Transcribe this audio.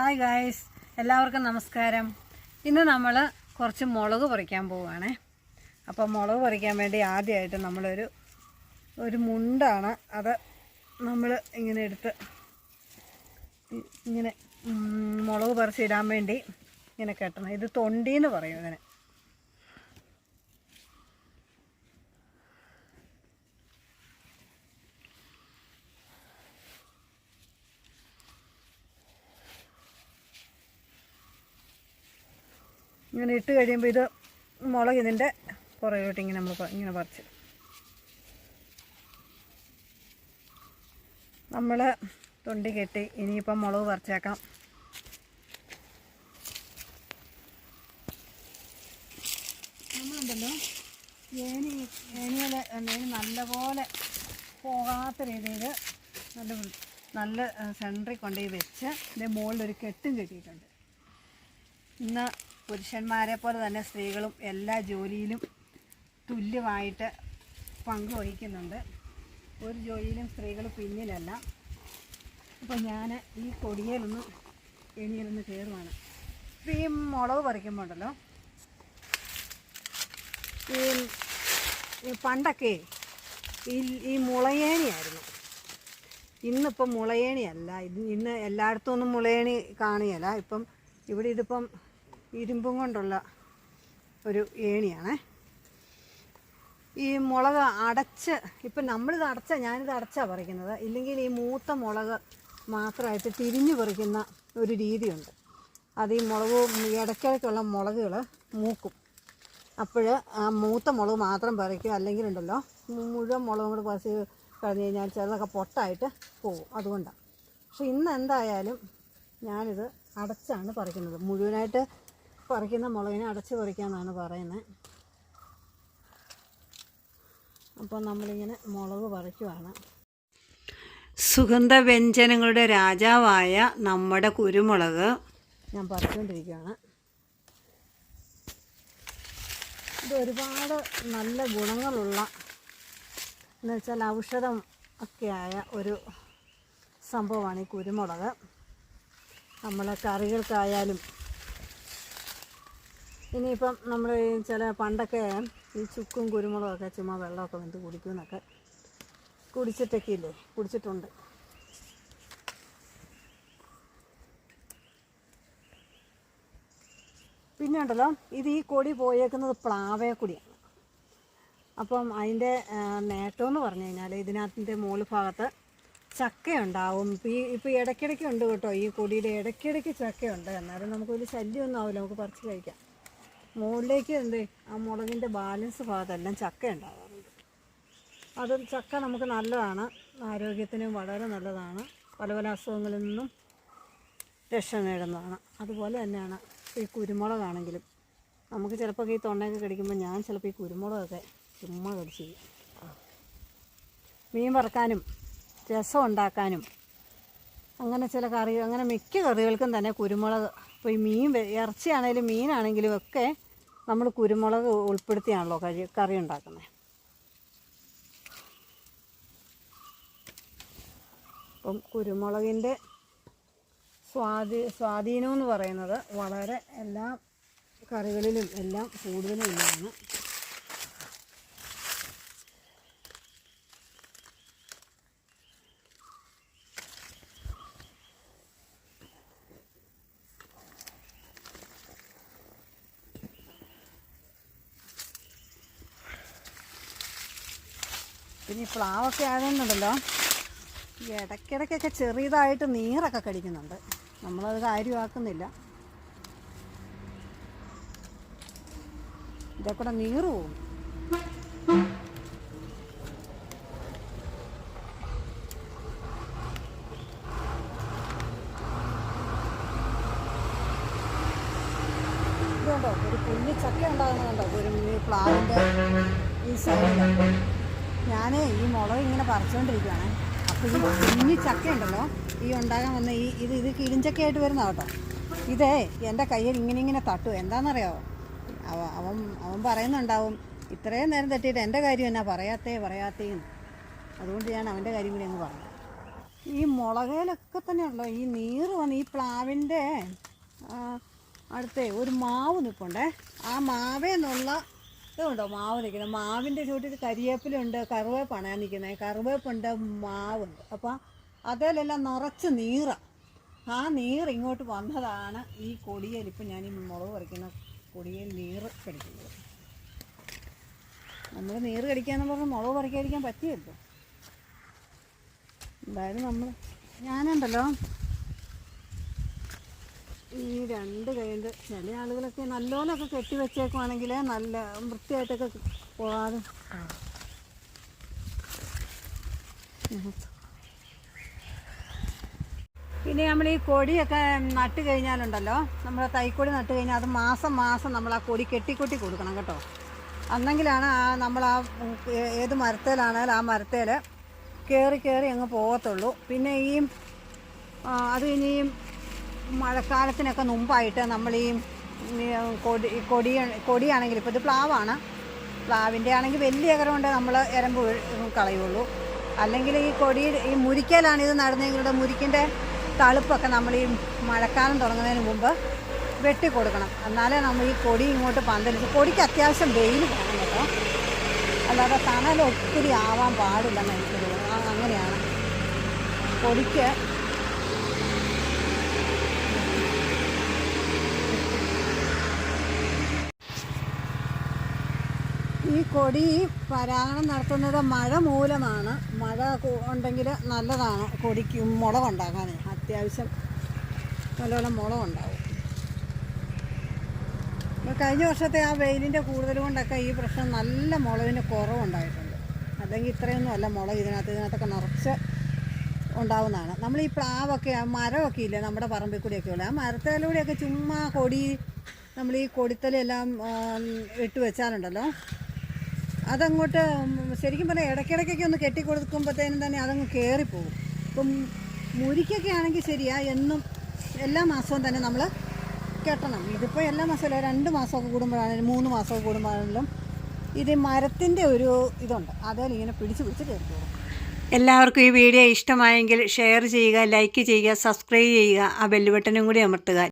Hi guys എല്ലാവർക്കും നമസ്കാരം. ഇന്ന് നമ്മൾ കുറച്ച് മുളക് പറിക്കാൻ പോവുകയാണേ. അപ്പോൾ മുളക് പറിക്കാൻ വേണ്ടി ആദ്യമായിട്ട് നമ്മളൊരു ഒരു മുണ്ടാണ് അത് നമ്മൾ ഇങ്ങനെ എടുത്ത് ഇങ്ങനെ മുളക് പറിച്ചിടാൻ വേണ്ടി ഇങ്ങനെ കെട്ടണം. ഇത് തൊണ്ടി എന്ന് പറയും ഇതിന്. ഇങ്ങനെ ഇട്ട് കഴിയുമ്പോൾ ഇത് മുളക് ഇതിന്റെ പുറകോട്ട് ഇങ്ങനെ നമ്മൾ ഇങ്ങനെ പറിച്ച്. നമ്മൾ തൊണ്ടി കെട്ടി ഇനിയിപ്പം മുളക് പറിച്ചേക്കാം. നമ്മളുണ്ടല്ലോ ഏനി ഏനിയിൽ ഏനി നല്ലപോലെ പോകാത്ത രീതിയിൽ നല്ല നല്ല സെന്ററിൽ കൊണ്ടുപോയി വെച്ച് ഇതിന്റെ മുകളിലൊരു കെട്ടും കെട്ടിയിട്ടുണ്ട്. ഇന്ന് പുരുഷന്മാരെ പോലെ തന്നെ സ്ത്രീകളും എല്ലാ ജോലിയിലും തുല്യമായിട്ട് പങ്കുവഹിക്കുന്നുണ്ട് ഒരു ജോലിയിലും സ്ത്രീകൾ പിന്നിലല്ല. അപ്പോൾ ഞാൻ ഈ കൊടിയേലൊന്ന് എണിയിലൊന്ന് കയറുവാണ് ഇപ്പോൾ ഈ മുളക് പറിക്കുമ്പോൾ ഉണ്ടല്ലോ ഈ പണ്ടൊക്കെ ഈ ഈ മുളയേണിയായിരുന്നു. ഇന്നിപ്പം മുളയേണിയല്ല. ഇന്ന് എല്ലായിടത്തും ഒന്നും മുളയേണി കാണുകയില്ല. ഇപ്പം ഇവിടെ ഇതിപ്പം ഇരുമ്പും കൊണ്ടുള്ള ഒരു ഏണിയാണേ. ഈ മുളക് അടച്ച് ഇപ്പം നമ്മളിത് അടച്ച ഞാനിത് അടച്ചാണ് പറിക്കുന്നത്. ഇല്ലെങ്കിൽ ഈ മൂത്ത മുളക് മാത്രമായിട്ട് തിരിഞ്ഞു പറിക്കുന്ന ഒരു രീതിയുണ്ട്. അത് ഈ മുളക് ഇടയ്ക്കിടയ്ക്കുള്ള മുളകുകൾ മൂക്കും. അപ്പോൾ ആ മൂത്ത മുളക് മാത്രം പറിക്കും അല്ലെങ്കിൽ ഉണ്ടല്ലോ മുഴുവൻ മുളകും കൂടെ പറിച്ച് കഴിഞ്ഞ് കഴിഞ്ഞാൽ ചിലതൊക്കെ പൊട്ടായിട്ട് പോകും അതുകൊണ്ടാണ് പക്ഷെ ഇന്ന് എന്തായാലും ഞാനിത് അടച്ചാണ് പറിക്കുന്നത്. മുഴുവനായിട്ട് പറിക്കുന്ന മുളകിനെ അടച്ച് പറിക്കാമെന്നാണ് പറയുന്നത്. അപ്പോൾ നമ്മളിങ്ങനെ മുളക് പറിക്കുവാണ്. സുഗന്ധവ്യഞ്ജനങ്ങളുടെ രാജാവായ നമ്മുടെ കുരുമുളക്. ഞാൻ പറിച്ചുകൊണ്ടിരിക്കുകയാണ് ഇത് ഒരുപാട് നല്ല ഗുണങ്ങളുള്ള എന്ന് വെച്ചാൽ ഔഷധം ഒക്കെയായ ഒരു സംഭവമാണ് ഈ കുരുമുളക്. നമ്മൾ കറികൾക്കായാലും ഇനിയിപ്പം നമ്മൾ ചില പണ്ടൊക്കെ ഈ ചുക്കും കുരുമുളകൊക്കെ ചുമ്മാ വെള്ളമൊക്കെ വെന്ത് കുടിക്കുമെന്നൊക്കെ കുടിച്ചിട്ടൊക്കെ ഇല്ലേ കുടിച്ചിട്ടുണ്ട്. പിന്നെ ഉണ്ടല്ലോ ഇത് ഈ കൊടി പോയേക്കുന്നത് പ്ലാവേ കൊടിയാണ് അപ്പം അതിന്റെ നേട്ടം എന്ന് പറഞ്ഞു കഴിഞ്ഞാൽ ഇതിനകത്തിന്റെ മുകൾ ഭാഗത്ത് ചക്കയുണ്ടാവും. ഈ ഇപ്പോൾ ഇടയ്ക്കിടയ്ക്ക് ഉണ്ട് കേട്ടോ ഈ കൊടിയുടെ ഇടയ്ക്കിടയ്ക്ക് ചക്കയുണ്ട്. എന്നാലും നമുക്ക് വലിയ ശല്യമൊന്നും ആവില്ല നമുക്ക് പറിച്ച് കഴിക്കാം. മുകളിലേക്ക് എന്ത്? ആ മുളകിന്റെ ബാലൻസ് ഭാഗത്തെല്ലാം ചക്ക ഉണ്ടാകാറുണ്ട് അത് ചക്ക നമുക്ക് നല്ലതാണ്. ആരോഗ്യത്തിന് വളരെ നല്ലതാണ്. പല പല അസുഖങ്ങളിൽ നിന്നും രക്ഷ നേടുന്നതാണ്. അതുപോലെ തന്നെയാണ് ഈ കുരുമുളകാണെങ്കിലും. നമുക്ക് ചിലപ്പോൾ ഈ തൊണ്ടയൊക്കെ കടിക്കുമ്പോൾ ഞാൻ ചിലപ്പോൾ ഈ കുരുമുളകൊക്കെ ചുമ്മാ കടിച്ച് മീൻ വറുക്കാനും രസം ഉണ്ടാക്കാനും അങ്ങനെ ചില കറി അങ്ങനെ മിക്ക കറികൾക്കും തന്നെ കുരുമുളക് ഇപ്പോൾ ഈ മീൻ ഇറച്ചിയാണേലും മീനാണെങ്കിലും ഒക്കെ നമ്മൾ കുരുമുളക് ഉൾപ്പെടുത്തിയാണല്ലോ കറി കറി ഉണ്ടാക്കുന്നത് അപ്പം കുരുമുളകിന്റെ സ്വാധീ സ്വാധീനം എന്ന് പറയുന്നത് വളരെ എല്ലാ കറികളിലും എല്ലാം കൂടുതലും ഉള്ളതാണ് പിന്നെ ഈ പ്ലാവൊക്കെ ആയതുകൊണ്ടുണ്ടല്ലോ ഈ ഇടയ്ക്കിടയ്ക്കൊക്കെ ചെറിയതായിട്ട് നീറൊക്കെ കടിക്കുന്നുണ്ട്. നമ്മളത് കാര്യമാക്കുന്നില്ല. ഇതേ കൂടെ നീറ് പോകും ഇതുണ്ടോ? ഒരു കുഞ്ഞു ചക്ക ഉണ്ടാകുന്നുണ്ടോ ഒരു പ്ലാവിന്റെ ഈ സൈഡിൽ ഞാൻ ഈ മുളക് ഇങ്ങനെ പറിച്ചുകൊണ്ടിരിക്കുകയാണ് അപ്പോൾ ഈ കുഞ്ഞു ചക്ക ഉണ്ടല്ലോ ഈ ഉണ്ടാകാൻ വന്ന ഈ ഇത് ഇത് കിഴിഞ്ചക്കയായിട്ട് വരുന്ന കേട്ടോ. ഇതേ എന്റെ കയ്യിൽ ഇങ്ങനെ ഇങ്ങനെ തട്ടു. എന്താണെന്നറിയാവോ? അവ അവൻ അവൻ പറയുന്നുണ്ടാവും ഇത്രയും നേരം തട്ടിയിട്ട് എന്റെ കാര്യം എന്നാ പറയാത്തേ പറയാത്തേന്ന് അതുകൊണ്ട് ഞാൻ അവന്റെ കാര്യം കൂടി അങ്ങ് പറഞ്ഞു. ഈ മുളകയിലൊക്കെ തന്നെയുള്ളൂ ഈ നീറ് വന്ന് ഈ പ്ലാവിന്റെ അടുത്തേ ഒരു മാവ് നിൽപ്പുണ്ടേ ആ മാവേ ഇതുണ്ടോ മാവ് നിൽക്കുന്നത്? മാവിന്റെ ചുവട്ടിൽ കരിവേപ്പിലുണ്ട് കറിവേപ്പാണ് നിൽക്കുന്നത്. കറിവേപ്പുണ്ട് മാവുണ്ട്. അപ്പം അതിലെല്ലാം നിറച്ച് നീറ. ആ നീറ് ഇങ്ങോട്ട് വന്നതാണ് ഈ കൊടിയേൽ. ഇപ്പം ഞാൻ ഈ മുളക് പറിക്കുന്ന കൊടിയേൽ നീറ് കടിക്കുന്നത്. നമ്മൾ നീറ് കടിക്കാന്ന് പറഞ്ഞ് മുളക് പറിക്കാതിരിക്കാൻ പറ്റിയല്ലോ. എന്തായാലും നമ്മൾ ഞാനുണ്ടല്ലോ. ഈ രണ്ട് കൈയുണ്ട് ചില ആളുകളൊക്കെ നല്ലോണമൊക്കെ കെട്ടി വെച്ചേക്കുവാണെങ്കിൽ നല്ല വൃത്തിയായിട്ടൊക്കെ പോകാതെ പിന്നെ നമ്മൾ ഈ കൊടിയൊക്കെ നട്ട് കഴിഞ്ഞാലുണ്ടല്ലോ നമ്മൾ തൈക്കൊടി നട്ട് കഴിഞ്ഞാൽ അത് മാസം മാസം നമ്മൾ ആ കൊടി കെട്ടിക്കൊട്ടി കൊടുക്കണം കേട്ടോ. അന്നെങ്കിലാണ് ആ നമ്മൾ ആ ഏത് മരത്തേലാണേലും ആ മരത്തേൽ കയറി കയറി അങ്ങ് പോകത്തുള്ളൂ. പിന്നെ ഈ അത് ഇനിയും മഴക്കാലത്തിനൊക്കെ മുമ്പായിട്ട് നമ്മൾ ഈ കൊടി കൊടി കൊടിയാണെങ്കിൽ ഇപ്പോൾ ഇത് പ്ലാവാണ്. പ്ലാവിന്റെ ആണെങ്കിൽ വലിയ അകരമുണ്ട് നമ്മൾ എരമ്പ് കളയുള്ളൂ. അല്ലെങ്കിൽ ഈ കൊടി ഈ മുരിക്കലാണ് ഇത് നടുന്നതെങ്കിലും മുരിക്കിന്റെ തളുപ്പൊക്കെ നമ്മൾ ഈ മഴക്കാലം തുടങ്ങുന്നതിന് മുമ്പ് വെട്ടി കൊടുക്കണം. എന്നാലേ നമ്മൾ ഈ കൊടി ഇങ്ങോട്ട് പന്തലിച്ച് കൊടിക്ക് അത്യാവശ്യം വെയിൽ വേണം കേട്ടോ. അല്ലാതെ തണൽ ഒത്തിരി ആവാൻ പാടില്ലെന്ന് എനിക്ക് തോന്നുന്നു അങ്ങനെയാണ്. കൊടിക്ക് ഈ കൊടി പരാഗണം നടത്തുന്നത് മഴ മൂലമാണ്. മഴ ഉണ്ടെങ്കിൽ നല്ലതാണ്. കൊടിക്ക് മുളകുണ്ടാക്കാൻ അത്യാവശ്യം നല്ലോണം മുളകുണ്ടാവും കഴിഞ്ഞ വർഷത്തെ ആ വെയിലിന്റെ കൂടുതൽ കൊണ്ടൊക്കെ ഈ പ്രശ്നം നല്ല മുളവിന് കുറവുണ്ടായിട്ടുണ്ട്. അല്ലെങ്കിൽ ഇത്രയൊന്നും അല്ല മുളക് ഇതിനകത്ത് ഇതിനകത്തൊക്കെ നിറച്ച് ഉണ്ടാവുന്നതാണ്. നമ്മൾ ഈ പ്ലാവൊക്കെ മരമൊക്കെ ഇല്ലേ നമ്മുടെ പറമ്പിൽ കൂടിയൊക്കെ ഉള്ളത് ആ മരത്തിലൂടെയൊക്കെ ചുമ്മാ കൊടി നമ്മൾ ഈ കൊടിത്തലെല്ലാം ഇട്ട് വെച്ചാലുണ്ടല്ലോ. അതങ്ങോട്ട് ശരിക്കും പറഞ്ഞാൽ ഇടയ്ക്കിടയ്ക്കൊക്കെ ഒന്ന് കെട്ടിക്കൊടുക്കുമ്പോഴത്തേനും തന്നെ അതങ്ങ് കയറിപ്പോകും ഇപ്പം മുരിക്കൊക്കെ ആണെങ്കിൽ ശരിയാ എന്നും എല്ലാ മാസവും തന്നെ നമ്മൾ കെട്ടണം. ഇതിപ്പോൾ എല്ലാ മാസമല്ല രണ്ട് മാസമൊക്കെ കൂടുമ്പോഴാണെങ്കിലും മൂന്ന് മാസമൊക്കെ കൂടുമ്പോഴാണെങ്കിലും ഇത് മരത്തിന്റെ ഒരു ഇതുണ്ട്. അതിൽ ഇങ്ങനെ പിടിച്ച് പിടിച്ച് കയറി പോകും എല്ലാവർക്കും ഈ വീഡിയോ ഇഷ്ടമായെങ്കിൽ ഷെയർ ചെയ്യുക ലൈക്ക് ചെയ്യുക സബ്സ്ക്രൈബ് ചെയ്യുക ആ ബെല്ല് ബട്ടനും കൂടി അമർത്തുക.